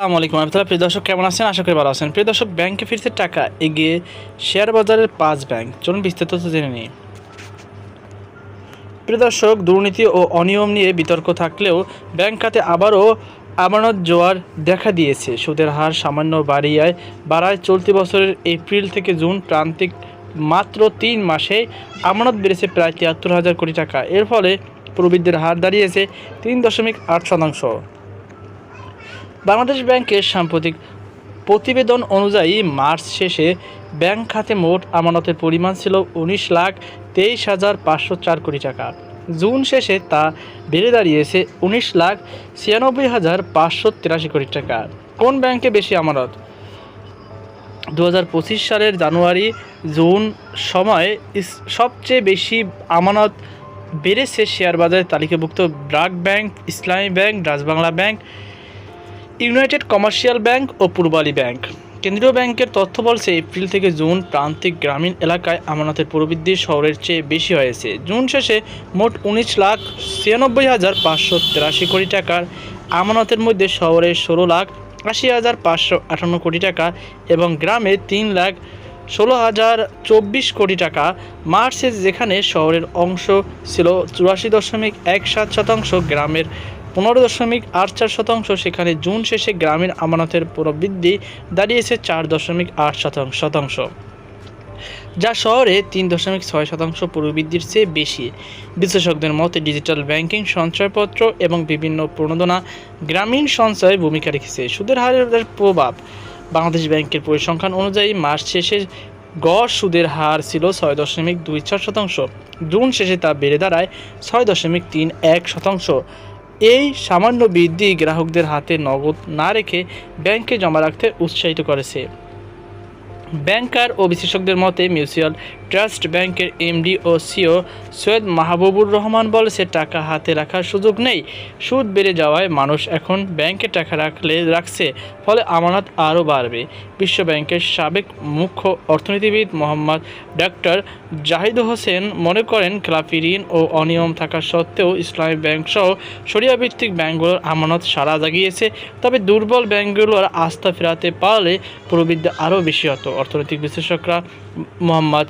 আসসালামু আলাইকুম রহমতুল্লাহ। প্রিয় দর্শক, কেমন আছেন? আশা করি ভালো আছেন। প্রিয় দর্শক, ব্যাংকে ফিরছে টাকা এগিয়ে শেয়ার বাজারের পাঁচ ব্যাংক। চলুন বিস্তারিত জেনে নিই। প্রিয় দর্শক, দুর্নীতি ও অনিয়ম নিয়ে বিতর্ক থাকলেও ব্যাংক খাতে আবারও আমানত জোয়ার দেখা দিয়েছে। সুদের হার সামান্য বাড়িয়ায় বাড়ায় চলতি বছরের এপ্রিল থেকে জুন প্রান্তিক মাত্র তিন মাসে আমানত বেড়েছে প্রায় তিয়াত্তর হাজার কোটি টাকা। এর ফলে প্রবৃদ্ধির হার দাঁড়িয়েছে তিন দশমিক আট শতাংশ। বাংলাদেশ ব্যাংকের সাম্প্রতিক প্রতিবেদন অনুযায়ী মার্চ শেষে ব্যাংক খাতে মোট আমানতের পরিমাণ ছিল উনিশ লাখ তেইশ হাজার পাঁচশো চার কোটি টাকা। জুন শেষে তা বেড়ে দাঁড়িয়েছে উনিশ লাখ ছিয়ানব্বই হাজার পাঁচশো তিরাশি কোটি টাকা। কোন ব্যাংকে বেশি আমানত? দু হাজার পঁচিশ সালের জানুয়ারি জুন সময় সবচেয়ে বেশি আমানত বেড়েছে শেয়ার বাজারে তালিকাভুক্ত BRAC bank, Islami bank Dutch Bangla bank United Commercial bank ও পূর্বালী ব্যাংক। কেন্দ্রীয় ব্যাংকের তথ্য বলছে এপ্রিল থেকে জুন প্রান্তিক গ্রামীণ এলাকায় আমানতের প্রবৃদ্ধি শহরের চেয়ে বেশি হয়েছে। জুন শেষে মোট উনিশ লাখ ছিয়ানব্বই হাজার পাঁচশো তেরাশি কোটি টাকার আমানতের মধ্যে শহরে ষোলো লাখ আশি হাজার পাঁচশো আটান্ন কোটি টাকা এবং গ্রামে তিন লাখ ষোলো হাজার চব্বিশ কোটি টাকা। মার্চে যেখানে শহরের অংশ ছিল চুরাশি দশমিক এক সাত শতাংশ, গ্রামের পনেরো দশমিক আট চার শতাংশ, সেখানে জুন শেষে গ্রামীণ আমানতের প্রবৃদ্ধি দাঁড়িয়েছে চার দশমিক আট শতাংশ। যা শহরে তিন দশমিক ছয় শতাংশ প্রবৃদ্ধির চেয়ে বেশি। বিশেষজ্ঞদের মতে ডিজিটাল ব্যাংকিং, সঞ্চয়পত্র এবং বিভিন্ন প্রণোদনা গ্রামীণ সঞ্চয়ে ভূমিকা রেখেছে। সুদের হারের প্রভাব, বাংলাদেশ ব্যাংকের পরিসংখ্যান অনুযায়ী মার্চ শেষে গড় সুদের হার ছিল ছয় দশমিক দুই চার শতাংশ। জুন শেষে তা বেড়ে দাঁড়ায় ছয় দশমিক তিন এক শতাংশ। এই সামান্য বৃদ্ধি গ্রাহকদের হাতে নগদ না রেখে ব্যাংকে জমা রাখতে উৎসাহিত করেছে। ব্যাংকার ও বিশেষজ্ঞদের মতে মিউচুয়াল ট্রাস্ট ব্যাংকের এমডি ও সিও সৈয়দ মাহবুবুর রহমান বলেছে টাকা হাতে রাখার সুযোগ নেই। সুদ বেড়ে যাওয়ায় মানুষ এখন ব্যাংকে টাকা রাখলে রাখছে, ফলে আমানত আরও বাড়বে। বিশ্ব ব্যাংকের সাবেক মুখ্য অর্থনীতিবিদ মোহাম্মদ ডক্টর জাহিদ হোসেন মনে করেন, খেলাপি ঋণ ও অনিয়ম থাকা সত্ত্বেও ইসলামী ব্যাংক সহ সরিয়াভিত্তিক ব্যাংকগুলোর আমানত সারা জাগিয়েছে। তবে দুর্বল ব্যাংকগুলোর আস্থা ফেরাতে পারলে প্রবৃদ্ধি আরও বেশি হতো। অর্থনৈতিক বিশ্লেষকরা মোহাম্মদ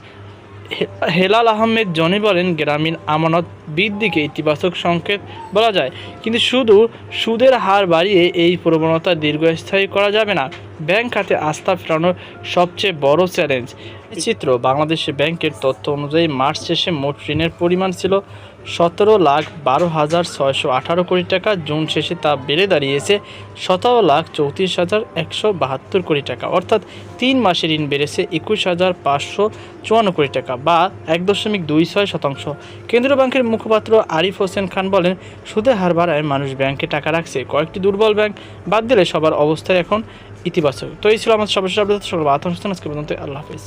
হেলাল আহমেদ জনি বলেন, গ্রামীণ আমানত বৃদ্ধিকে ইতিবাচক সংকেত বলা যায়। কিন্তু শুধু সুদের হার বাড়িয়ে এই প্রবণতা দীর্ঘস্থায়ী করা যাবে না। ব্যাংক খাতে আস্থা ফেরানোর সবচেয়ে বড় চ্যালেঞ্জ। চিত্র বাংলাদেশে ব্যাংকের তথ্য অনুযায়ী মার্চ শেষে মোট ঋণের পরিমাণ ছিল সতেরো লাখ বারো হাজার ছয়শো আঠারো কোটি টাকা। জুন শেষে তা বেড়ে দাঁড়িয়েছে সতেরো লাখ চৌত্রিশ হাজার একশো বাহাত্তর কোটি টাকা। অর্থাৎ তিন মাসে ঋণ বেড়েছে একুশ হাজার পাঁচশো চুয়ান্ন কোটি টাকা বা এক দশমিক দুই ছয় শতাংশ। কেন্দ্রীয় ব্যাংকের মুখপাত্র আরিফ হোসেন খান বলেন, সুদের হার বাড়ায় মানুষ ব্যাংকে টাকা রাখছে। কয়েকটি দুর্বল ব্যাংক বাদ দিলে সবার অবস্থায় এখন ইতিবাচক। তো এই ছিল আমার সর্বশেষ আপডেট। সকল আত্মসংস্থান আজকে পর্যন্ত আল্লাহ হাফিজ।